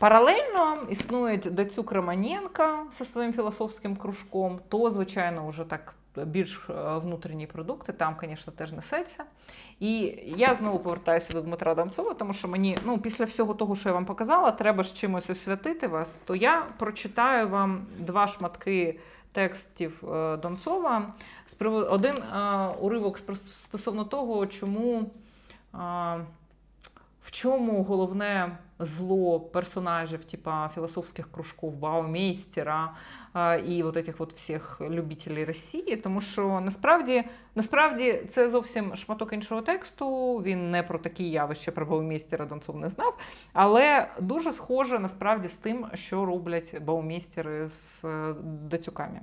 Паралельно існує Дацюк Романенко зі своїм філософським кружком, то, звичайно, вже так більш е, внутрішні продукти, там, звісно, теж несеться. І я знову повертаюся до Дмитра Донцова, тому що мені ну, після всього того, що я вам показала, треба ж чимось освятити вас. То я прочитаю вам два шматки текстів е, Донцова. Один е, уривок стосовно того, чому. В чому головне зло персонажів, типа філософських кружков Баумейстера і от этих от всіх любителів Росії, тому що насправді, насправді це зовсім шматок іншого тексту. Він не про такі явища про Баумейстера Донцов не знав, але дуже схоже насправді з тим, що роблять Баумейстери з е, дацюками.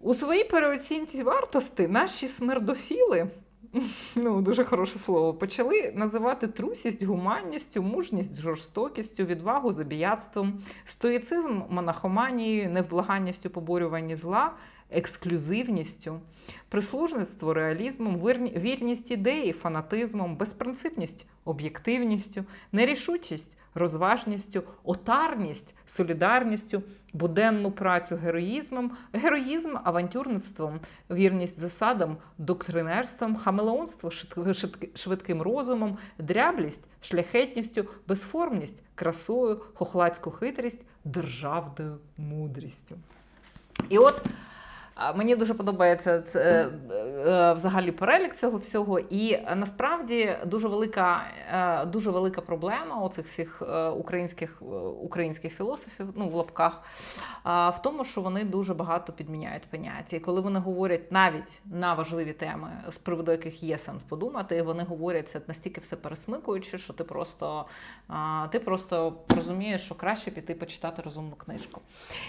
У своїй переоцінці вартості наші смердофіли ну, дуже хороше слово, почали називати трусість гуманністю, мужність жорстокістю, відвагу забіяцтвом, стоїцизм монахоманією, невблаганністю поборювання зла, ексклюзивністю, прислужництво реалізмом, вірність ідеї, фанатизмом, безпринципність об'єктивністю, нерішучість розважністю, отарність солідарністю, буденну працю героїзмом, героїзм авантюрництвом, вірність засадам, доктринерством, хамелеонство швидк- швидк- швидким розумом, дряблість, шляхетністю, безформність, красою, хохладську хитрість, державною мудрістю. І от Мені дуже подобається це, е, е, взагалі перелік цього всього. І насправді дуже велика, е, дуже велика проблема оцих всіх українських, українських філософів, ну в лапках, в тому, що вони дуже багато підміняють поняття. І коли вони говорять навіть на важливі теми, з приводу яких є сенс подумати, вони говорять це настільки все пересмикуючи, що ти просто, ти просто розумієш, що краще піти почитати розумну книжку.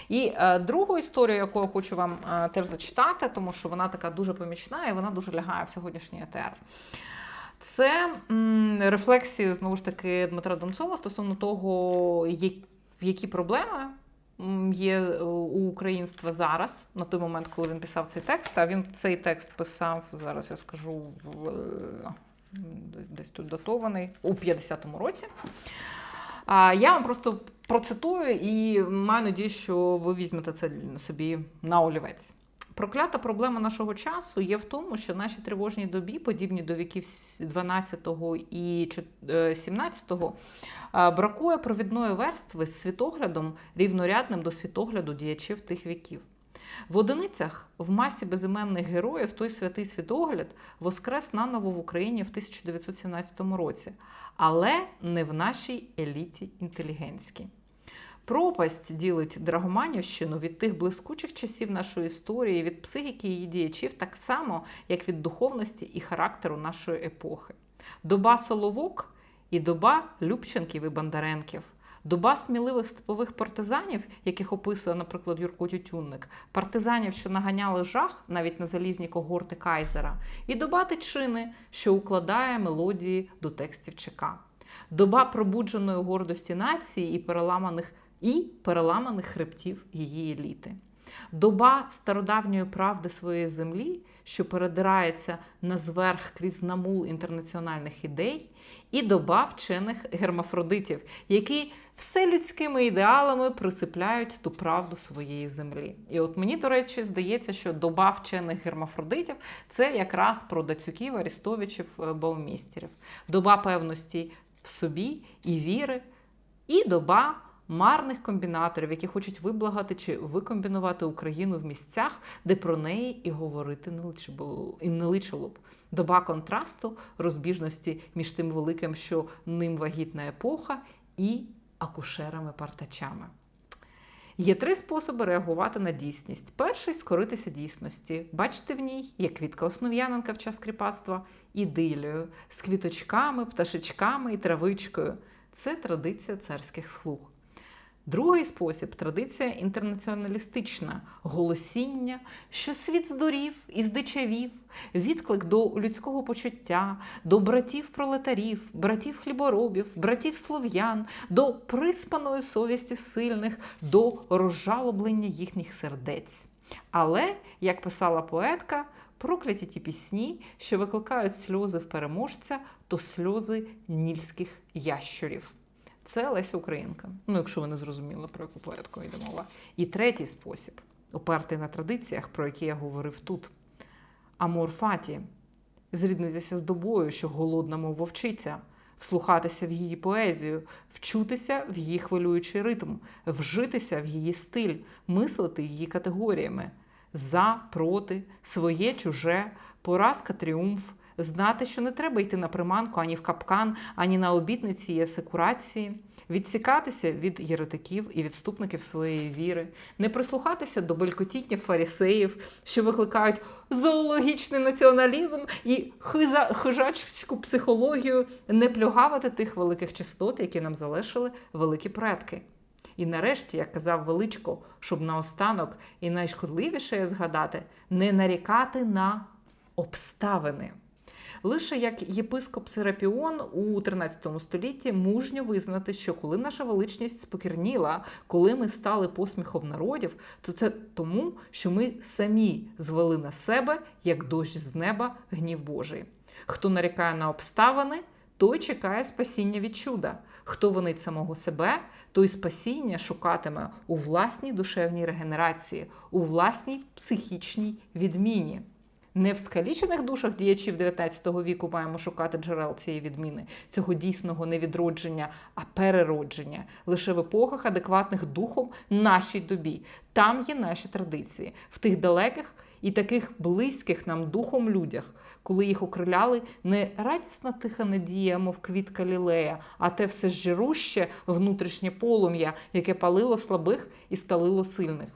І другу історію, яку я хочу вам теж зачитати, тому що вона така дуже помічна і вона дуже лягає в сьогоднішній етер. Це м, рефлексії знову ж таки Дмитра Донцова стосовно того, які проблеми є у українства зараз, на той момент, коли він писав цей текст. А він цей текст писав зараз, я скажу, е, десь тут датований у 50-му році. Я вам просто процитую і маю надію, що ви візьмете це собі на олівець. Проклята проблема нашого часу є в тому, що наші тривожні добі, подібні до віків 12 і 17, бракує провідної верстви з світоглядом, рівнорядним до світогляду діячів тих віків. В одиницях в масі безіменних героїв той святий світогляд воскрес наново в Україні в 1917 році, але не в нашій еліті інтелігентській. Пропасть ділить Драгоманівщину від тих блискучих часів нашої історії, від психіки її діячів, так само, як від духовності і характеру нашої епохи. Доба Соловок і доба Любченків і Бондаренків. Доба сміливих степових партизанів, яких описує, наприклад, Юрко Тютюнник, партизанів, що наганяли жах навіть на залізні когорти Кайзера, і доба Тичини, що укладає мелодії до текстів ЧК. Доба пробудженої гордості нації і переламаних і переламаних хребтів її еліти. Доба стародавньої правди своєї землі, що передирається на зверх крізь намул інтернаціональних ідей, і доба вчених гермафродитів, які все людськими ідеалами присипляють ту правду своєї землі. І от мені, до речі, здається, що доба вчених гермафродитів це якраз про Дацюків, Арістовичів, е, Баумістерів. Доба певності в собі і віри, і доба марних комбінаторів, які хочуть виблагати чи викомбінувати Україну в місцях, де про неї і говорити не личе було і не личило б. Доба контрасту, розбіжності між тим великим, що ним вагітна епоха, і акушерами-партачами. Є три способи реагувати на дійсність. Перший скоритися дійсності, бачити в ній, як квітка Основ'яненка в час кріпацтва, ідилію з квіточками, пташечками і травичкою. Це традиція царських слуг. Другий спосіб традиція інтернаціоналістична, голосіння, що світ здурів і здичавів, відклик до людського почуття, до братів-пролетарів, братів-хліборобів, братів-слов'ян, до приспаної совісті сильних, до розжалоблення їхніх сердець. Але, як писала поетка, прокляті ті пісні, що викликають сльози в переможця, то сльози нільських ящурів. Це Леся Українка. Ну, якщо ви не зрозуміли, про яку поетку йде мова. І третій спосіб, опертий на традиціях, про які я говорив тут. Амор фаті. Зріднитися з добою, що голодна, мов вовчиця, вслухатися в її поезію, вчутися в її хвилюючий ритм, вжитися в її стиль, мислити її категоріями. За, проти, своє, чуже, поразка, тріумф, знати, що не треба йти на приманку ані в капкан, ані на обітниці і асекурації, відсікатися від єретиків і відступників своєї віри, не прислухатися до белькотіння фарісеїв, що викликають зоологічний націоналізм і хиза, хижачську психологію, не плюгавити тих великих чистот, які нам залишили великі предки. І нарешті, як казав Величко, щоб наостанок і найшкодливіше згадати, не нарікати на обставини. Лише як єпископ Серапіон у 13 столітті мужньо визнати, що коли наша величність спокірніла, коли ми стали посміхом народів, то це тому, що ми самі звели на себе, як дощ з неба, гнів Божий. Хто нарікає на обставини, той чекає спасіння від чуда. Хто винить самого себе, той спасіння шукатиме у власній душевній регенерації, у власній психічній відміні. Не в скалічених душах діячів 19 віку маємо шукати джерел цієї відміни, цього дійсного не відродження, а переродження. Лише в епохах, адекватних духом нашій добі. Там є наші традиції, в тих далеких і таких близьких нам духом людях, коли їх окриляли не радісна тиха надія, мов квітка лілея, а те все жируще внутрішнє полум'я, яке палило слабих і сталило сильних.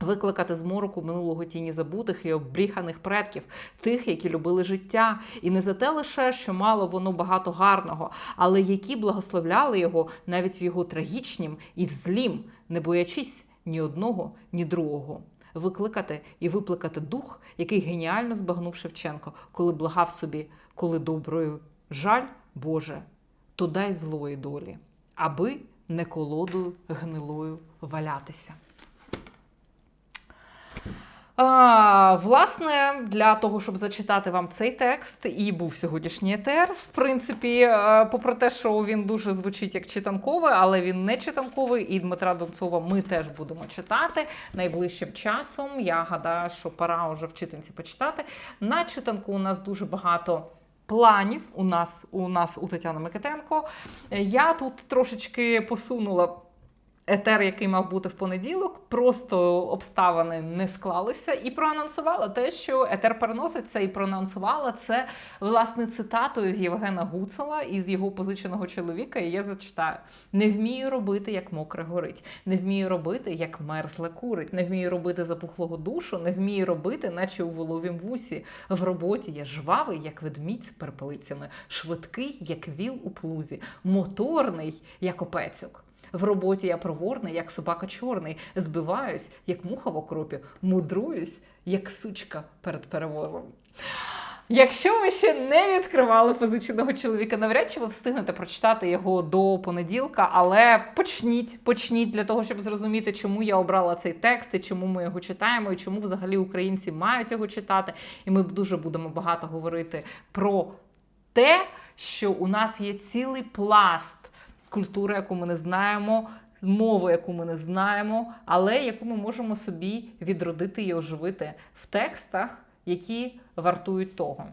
Викликати з мороку минулого тіні забутих і обріханих предків, тих, які любили життя, і не за те лише, що мало воно багато гарного, але які благословляли його навіть в його трагічнім і в злім, не боячись ні одного, ні другого. Викликати і випликати дух, який геніально збагнув Шевченко, коли благав собі, коли доброю жаль, Боже, то дай злої долі, аби не колодою гнилою валятися. А, власне, для того, щоб зачитати вам цей текст, і був сьогоднішній етер. В принципі, е, попри те, що він дуже звучить як читанковий, але він не читанковий. І Дмитра Донцова ми теж будемо читати найближчим часом. Я гадаю, що пора вже читанці почитати. На читанку у нас дуже багато. Планів у нас у нас у Тетяни Микитенко. Я тут трошечки посунула етер, який мав бути в понеділок, просто обставини не склалися, і проанонсувала те, що етер переноситься, і проанонсувала це власне цитатою з Євгена Гуцела із його позиченого чоловіка. І я зачитаю: не вмію робити, як мокре горить, не вмію робити, як мерзле курить, не вмію робити запухлого душу, не вмію робити, наче у воловім вусі. В роботі я жвавий, як ведмідь з перпелицями, швидкий, як віл у плузі, моторний, як опецьок. В роботі я проворний, як собака чорний, збиваюсь, як муха в окропі, мудруюсь, як сучка перед перевозом. Якщо ви ще не відкривали позиченого чоловіка, навряд чи ви встигнете прочитати його до понеділка, але почніть, почніть для того, щоб зрозуміти, чому я обрала цей текст, і чому ми його читаємо, і чому взагалі українці мають його читати. І ми дуже будемо багато говорити про те, що у нас є цілий пласт культури, яку ми не знаємо, мову, яку ми не знаємо, але яку ми можемо собі відродити і оживити в текстах, які вартують того.